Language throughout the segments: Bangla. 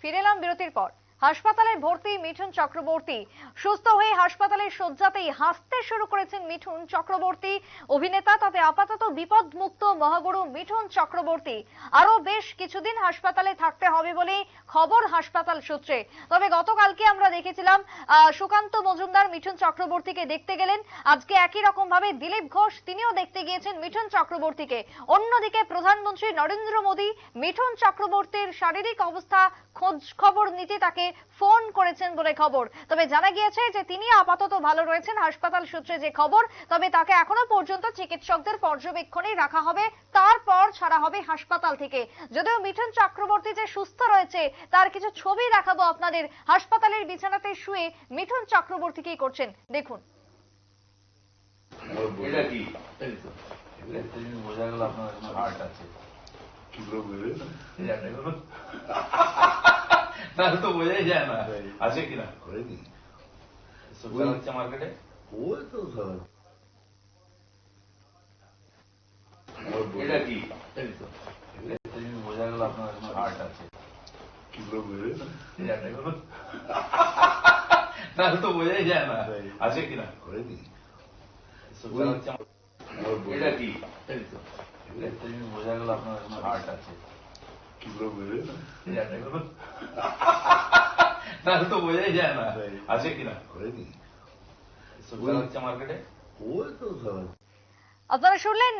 ফিরে এলাম বিরতির পর। হাসপাতালে ভর্তি মিঠুন চক্রবর্তী। সুস্থ হয়ে হাসপাতালের শয্যাতেই হাসতে শুরু করেছেন মিঠুন চক্রবর্তী। অভিনেতা, তাতে আপাতত বিপদমুক্ত মহাগুরু মিঠুন চক্রবর্তী। আরও বেশ কিছুদিন হাসপাতালে থাকতে হবে বলে খবর হাসপাতাল সূত্রে। তবে গতকালকে আমরা দেখেছিলাম সুকান্ত মজুমদার মিঠুন চক্রবর্তীকে দেখতে গেলেন। আজকে একই রকম ভাবে দিলীপ ঘোষ, তিনিও দেখতে গিয়েছেন মিঠুন চক্রবর্তীকে। অন্যদিকে প্রধানমন্ত্রী নরেন্দ্র মোদী, মিঠুন চক্রবর্তীর শারীরিক অবস্থা খোঁজ খবর নিতে তাকে ফোন করেছেন বলে খবর। তবে জানা গিয়েছে যে তিনি আপাতত ভালো রয়েছেন হাসপাতাল সূত্রে যে খবর তবে তাকে এখনও পর্যন্ত চিকিৎসকদের পর্যবেক্ষণে রাখা হবে তারপর ছাড়া হবে হাসপাতাল থেকে। যদিও মিঠুন চক্রবর্তী যে সুস্থ রয়েছে তার কিছু ছবি দেখাবো আপনাদের। হাসপাতালের বিছানাতে শুয়ে মিঠুন চক্রবর্তী কি করছেন দেখুন। এটা কি? বোঝা গেল আপনার হার্ট আছে। কি বুঝলেন এই জানটা গেলো তাহলে তো বোঝাই যায় না। আছে কিনা? হয়নি সব মার্কেটে ওই তো এটা কি? বোঝা গেল আপনার হার্ট আছে। তাহলে তো বোঝাই যায় না। আছে কিনা? হয়নি এটা কি? বোঝা গেল আপনার হার্ট আছে। তাহলে তো বোঝাই যায় না। আছে কিনা? মার্কেটে? ওই তো আপনারা শুনলেন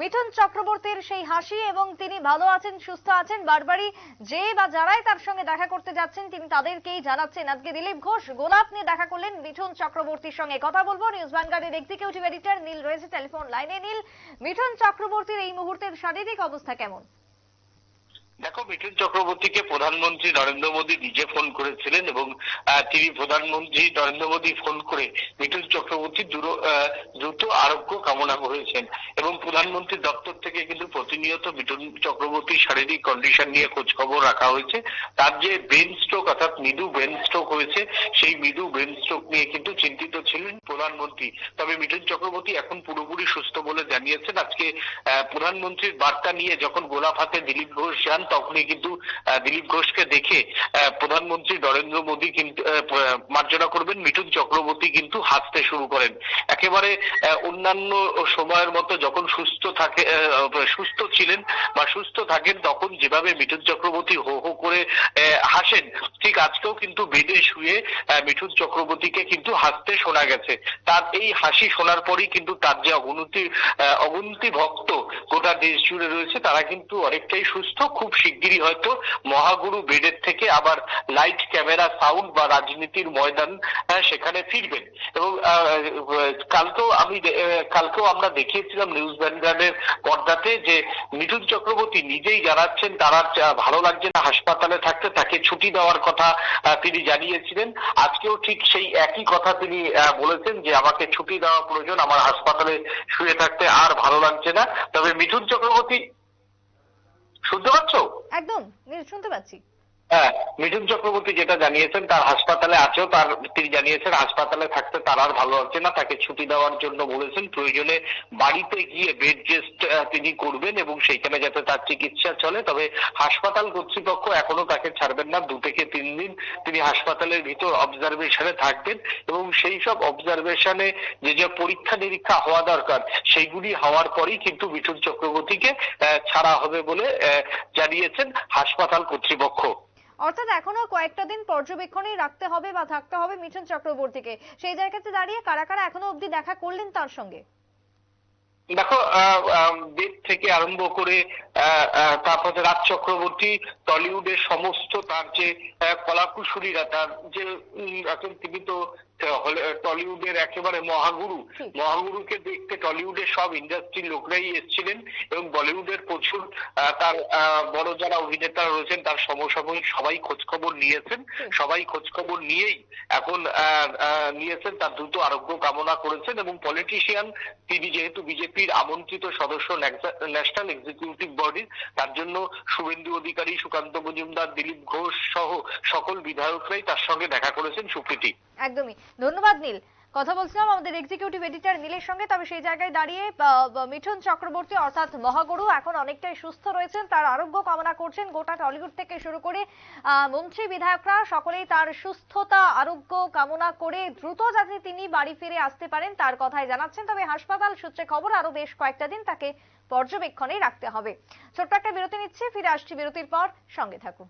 মিঠুন চক্রবর্তীর সেই হাসি এবং তিনি ভালো আছেন সুস্থ আছেন বারবারই যে বা যারাই তার সঙ্গে দেখা করতে যাচ্ছেন তিনি তাদেরকেই জানাচ্ছেন। আজকে দিলীপ ঘোষ গোলাপ নিয়ে দেখা করলেন মিঠুন চক্রবর্তীর সঙ্গে কথা বলব। নিউজ ভ্যানগার্ডের এক্সিকিউটিভ এডিটর নীল রয়েছে টেলিফোন লাইনে নীল। মিঠুন চক্রবর্তীর এই মুহূর্তের শারীরিক অবস্থা কেমন? দেখো, মিঠুন চক্রবর্তীকে প্রধানমন্ত্রী নরেন্দ্র মোদী নিজে ফোন করেছিলেন এবং তিনি প্রধানমন্ত্রী নরেন্দ্র মোদী ফোন করে মিঠুন চক্রবর্তী দ্রুত আরোগ্য কামনা করেছেন এবং প্রধানমন্ত্রীর দপ্তর থেকে কিন্তু প্রতিনিয়ত মিঠুন চক্রবর্তীর শারীরিক কন্ডিশন নিয়ে খোঁজ খবর রাখা হয়েছে। তার যে ব্রেন স্ট্রোক অর্থাৎ মৃদু ব্রেন স্ট্রোক হয়েছে, সেই মৃদু ব্রেন স্ট্রোক নিয়ে কিন্তু চিন্তিত ছিলেন প্রধানমন্ত্রী। তবে মিঠুন চক্রবর্তী এখন পুরোপুরি সুস্থ বলে জানিয়েছেন। আজকে প্রধানমন্ত্রীর বার্তা নিয়ে যখন গোলাপ হাতে দিলীপ ঘোষ যান তখনই কিন্তু দিলীপ ঘোষকে দেখে প্রধানমন্ত্রী নরেন্দ্র মোদী কিন্তু মার্জনা করবেন। মিঠুন চক্রবর্তী কিন্তু হাসতে শুরু করেন। একেবারে অন্যান্য সময়ের মতো যখন সুস্থ থাকে সুস্থ ছিলেন বা সুস্থ থাকেন তখন যেভাবে মিঠুন চক্রবর্তী হো হো করে হাসেন ঠিক আজকেও কিন্তু বেডে শুয়ে মিঠুন চক্রবর্তীকে কিন্তু হাসতে শোনা গেছে। তার এই হাসি শোনার পরই কিন্তু তার যে অবনতি আহ, অগুন্তি ভক্ত গোটা দেশ জুড়ে রয়েছে তারা কিন্তু অনেকটাই সুস্থ খুব শিগগিরই হয়তো মহাগুরু বেডের থেকে আবার লাইট ক্যামেরা সাউন্ড বা রাজনীতির ময়দান আহ, সেখানে ফিরবেন। এবং কালকেও আমি কালকেও আমরা দেখিয়েছিলাম নিউজ ভ্যানগার্ডের পর্দাতে যে মিঠুন চক্রবর্তী নিজেই জানাচ্ছেন তারা ভালো লাগছে না হাসপাতালে থাকতে তাকে ছুটি দেওয়ার কথা তিনি জানিয়েছিলেন। আজকেও ঠিক সেই একই কথা তিনি বলেছেন যে আমাকে ছুটি দেওয়া প্রয়োজন আমার হাসপাতালে শুয়ে থাকতে আর ভালো লাগছে না। তবে মিঠুন চক্রবর্তী শুনতে পাচ্ছ? একদম শুনতে পাচ্ছি। হ্যাঁ মিঠুন চক্রবর্তী যেটা জানিয়েছেন, তার হাসপাতালে আছেও, তার তিনি জানিয়েছেন হাসপাতালে থাকতে তার আর ভালো লাগছে না, তাকে ছুটি দেওয়ার জন্য বলেছেন, প্রয়োজনে বাড়িতে গিয়ে বেড রেস্ট তিনি করবেন এবং সেইখানে যাতে তার চিকিৎসা চলে। তবে হাসপাতাল কর্তৃপক্ষ এখনও তাকে ছাড়বেন না, দু থেকে তিন দিন তিনি হাসপাতালের ভিতর অবজারভেশনে থাকবেন এবং সেই সব অবজারভেশনে যে যে পরীক্ষা নিরীক্ষা হওয়া দরকার, সেইগুলি হওয়ার পরেই কিন্তু মিঠুন চক্রবর্তীকে ছাড়া হবে বলে জানিয়েছেন হাসপাতাল কর্তৃপক্ষ। অর্থাৎ এখনও কয়েকটা দিন পর্যবেক্ষণে রাখতে হবে বা থাকতে হবে মিঠুন চক্রবর্তীকে। সেই জায়গাতে দাঁড়িয়ে কারা কারা এখনও অব্দি দেখা করলেন তার সঙ্গে? দেখো আহ, থেকে আরম্ভ করে তারপরে রাজ চক্রবর্তী টলিউডের সমস্ত তার যে কলাকুশলীরা তার যে এখন তিনি তো টলিউডের একেবারে মহাগুরু মহাগুরুকে দেখতে টলিউডের সব ইন্ডাস্ট্রির লোকরাই এসেছিলেন এবং বলিউডের প্রচুর তার বড় যারা অভিনেতা রয়েছেন তার সমসাময়িক সবাই খোঁজখবর নিয়েছেন। সবাই খোঁজখবর নিয়েই এখন নিয়েছেন তার দ্রুত আরোগ্য কামনা করেছেন এবং পলিটিশিয়ান তিনি যেহেতু বিজেপির আমন্ত্রিত সদস্য ন্যাশনাল এক্সিকিউটিভ বডির তার জন্য শুভেন্দু অধিকারী, সুকান্ত মজুমদার, দিলীপ ঘোষ সহ সকল বিধায়করাই তার সঙ্গে দেখা করেছেন সুপ্রীতি। একদমই। ধন্যবাদ, নীল। কথা বলছিলাম আমাদের এক্সিকিউটিভ এডিটর নীলের সঙ্গে, তবে সেই জায়গায় দাঁড়িয়ে মিঠুন চক্রবর্তী অর্থাৎ মহাগুরু এখন অনেকটাই সুস্থ রয়েছেন, তার আরোগ্য কামনা করছেন। গোটা টলিউড থেকে শুরু করে মন্ত্রী বিধায়করা সকলেই তার সুস্থতা, আরোগ্য কামনা করে দ্রুত যাতে তিনি বাড়ি ফিরে আসতে পারেন, তার কথাই জানাচ্ছেন। তবে হাসপাতাল সূত্রে খবর, আরও বেশ কয়েকটা দিন তাকে পর্যবেক্ষণে রাখতে হবে। ছোট্ট একটা বিরতি নিচ্ছে, ফিরে আসছি বিরতির পর। সঙ্গে থাকুন।